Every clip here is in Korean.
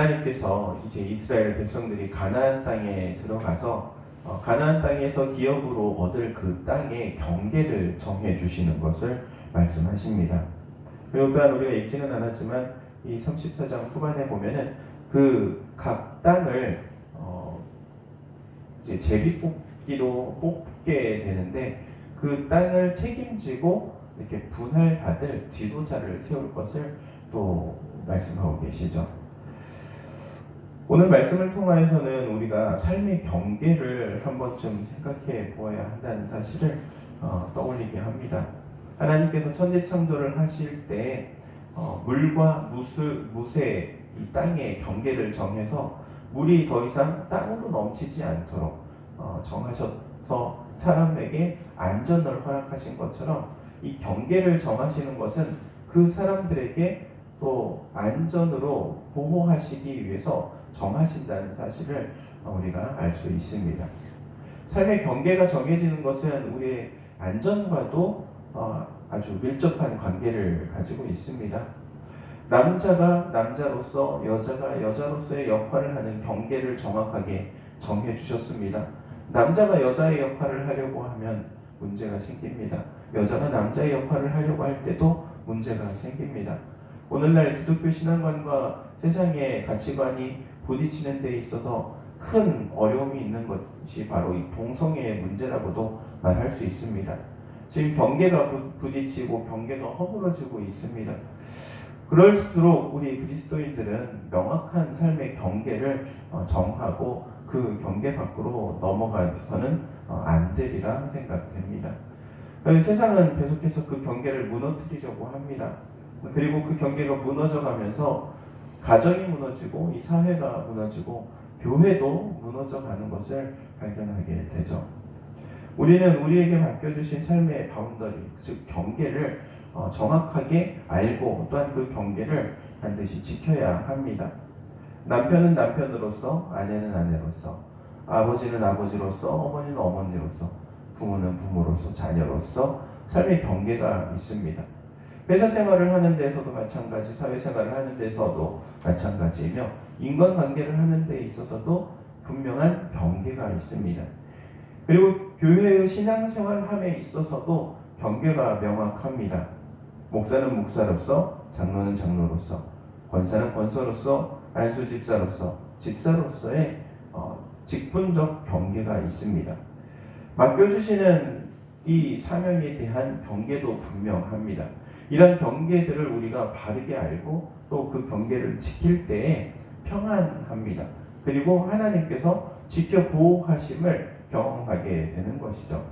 하나님께서 이제 이스라엘 백성들이 가나안 땅에 들어가서 어, 가나안 땅에서 기업으로 얻을 그 땅의 경계를 정해 주시는 것을 말씀하십니다. 그리고 또한 우리가 읽지는 않았지만 이 34장 후반에 보면은 그 각 땅을 어 이제 제비뽑기로 뽑게 되는데 그 땅을 책임지고 이렇게 분할받을 지도자를 세울 것을 또 말씀하고 계시죠. 오늘 말씀을 통하여서는 우리가 삶의 경계를 한 번쯤 생각해 보아야 한다는 사실을 어, 떠올리게 합니다. 하나님께서 천지 창조를 하실 때 어, 물과 무수, 무쇠 이 땅의 경계를 정해서 물이 더 이상 땅으로 넘치지 않도록 어, 정하셔서 사람에게 안전을 허락하신 것처럼 이 경계를 정하시는 것은 그 사람들에게 또 안전으로 보호하시기 위해서 정하신다는 사실을 우리가 알 수 있습니다. 삶의 경계가 정해지는 것은 우리의 안전과도 어, 아주 밀접한 관계를 가지고 있습니다. 남자가 남자로서 여자가 여자로서의 역할을 하는 경계를 정확하게 정해 주셨습니다. 남자가 여자의 역할을 하려고 하면 문제가 생깁니다. 여자가 남자의 역할을 하려고 할 때도 문제가 생깁니다. 오늘날 기독교 신앙관과 세상의 가치관이 부딪히는 데 있어서 큰 어려움이 있는 것이 바로 이 동성애의 문제라고도 말할 수 있습니다. 지금 경계가 부딪히고 경계가 허물어지고 있습니다. 그럴수록 우리 그리스도인들은 명확한 삶의 경계를 어, 정하고 그 경계 밖으로 넘어가서는 어, 안 되리라 생각됩니다. 세상은 계속해서 그 경계를 무너뜨리려고 합니다. 그리고 그 경계가 무너져 가면서 가정이 무너지고 이 사회가 무너지고 교회도 무너져 가는 것을 발견하게 되죠. 우리는 우리에게 맡겨주신 삶의 바운더리, 즉 경계를 어, 정확하게 알고 또한 그 경계를 반드시 지켜야 합니다. 남편은 남편으로서, 아내는 아내로서, 아버지는 아버지로서, 어머니는 어머니로서, 부모는 부모로서, 자녀로서 삶의 경계가 있습니다. 회사 생활을 하는 데서도 마찬가지, 사회 생활을 하는 데서도 마찬가지이며 인간관계를 하는 데 있어서도 분명한 경계가 있습니다. 그리고 교회의 신앙생활함에 있어서도 경계가 명확합니다. 목사는 목사로서, 장로는 장로로서, 권사는 권사로서, 안수 집사로서, 집사로서의 어, 직분적 경계가 있습니다. 맡겨주시는 이 사명에 대한 경계도 분명합니다. 이런 경계들을 우리가 바르게 알고 또 그 경계를 지킬 때에 평안합니다. 그리고 하나님께서 지켜 보호하심을 경험하게 되는 것이죠.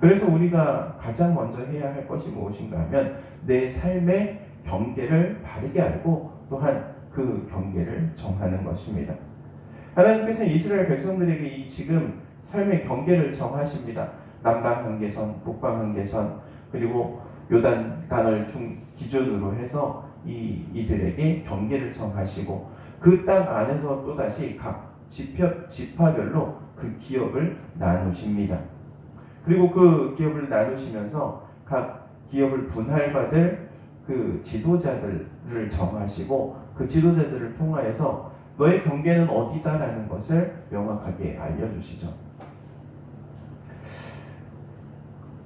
그래서 우리가 가장 먼저 해야 할 것이 무엇인가 하면 내 삶의 경계를 바르게 알고 또한 그 경계를 정하는 것입니다. 하나님께서 이스라엘 백성들에게 이 지금 삶의 경계를 정하십니다. 남방 한계선, 북방 한계선, 그리고 요단 강을 중 기준으로 해서 이 이들에게 경계를 정하시고 그 땅 안에서 또 다시 각 지표 지파별로 그 기업을 나누십니다. 그리고 그 기업을 나누시면서 각 기업을 분할받을 그 지도자들을 정하시고 그 지도자들을 통하여서 너의 경계는 어디다라는 것을 명확하게 알려주시죠.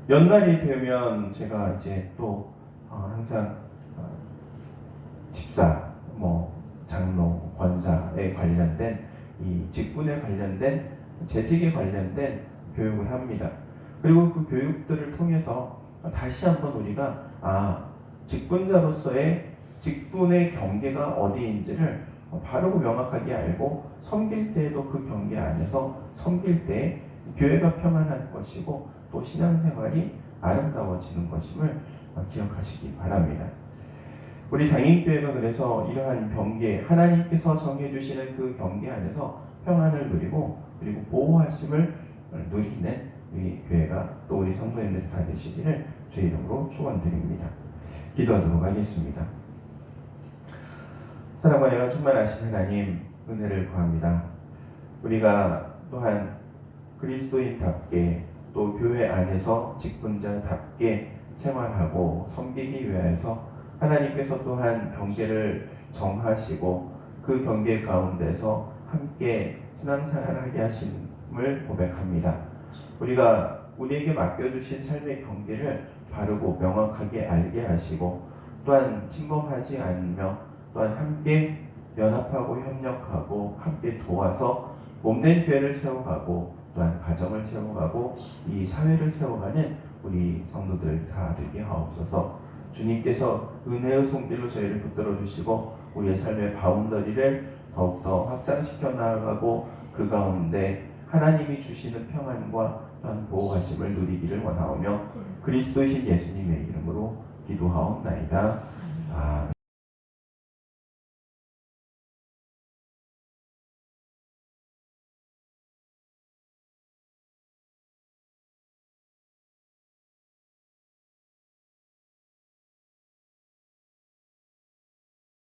연말이 되면 제가 이제 또 어, 항상 어, 집사, 뭐 장로, 권사에 관련된 이 직분에 관련된 재직에 관련된 교육을 합니다. 그리고 그 교육들을 통해서 다시 한번 우리가 아 직분자로서의 직분의 경계가 어디인지를 바르고 명확하게 알고 섬길 때에도 그 경계 안에서 섬길 때 교회가 평안할 것이고 또 신앙생활이 아름다워지는 것임을 기억하시기 바랍니다. 우리 당인교회가 그래서 이러한 경계, 하나님께서 정해주시는 그 경계 안에서 평안을 누리고 그리고 보호하심을 누리는 우리 교회가 또 우리 성도님들 다 되시기를 주 이름으로 축원드립니다. 기도하도록 하겠습니다. 사랑과 내가 충만하신 하나님 은혜를 구합니다. 우리가 또한 그리스도인답게 또 교회 안에서 직분자답게 생활하고 섬기기 위해서 하나님께서 또한 경계를 정하시고 그 경계 가운데서 함께 신앙생활하게 하심을 고백합니다. 우리가 우리에게 맡겨주신 삶의 경계를 바르고 명확하게 알게 하시고 또한 침범하지 않으며 또한 함께 연합하고 협력하고 함께 도와서 몸된 교회를 세워가고 또한 가정을 세워가고 이 사회를 세워가는 우리 성도들 다 되게 하옵소서. 주님께서 은혜의 손길로 저희를 붙들어 주시고 우리의 삶의 바운더리를 더욱더 확장시켜 나아가고 그 가운데 하나님이 주시는 평안과 또한 보호하심을 누리기를 원하오며 그리스도이신 예수님의 이름으로 기도하옵나이다. 아멘.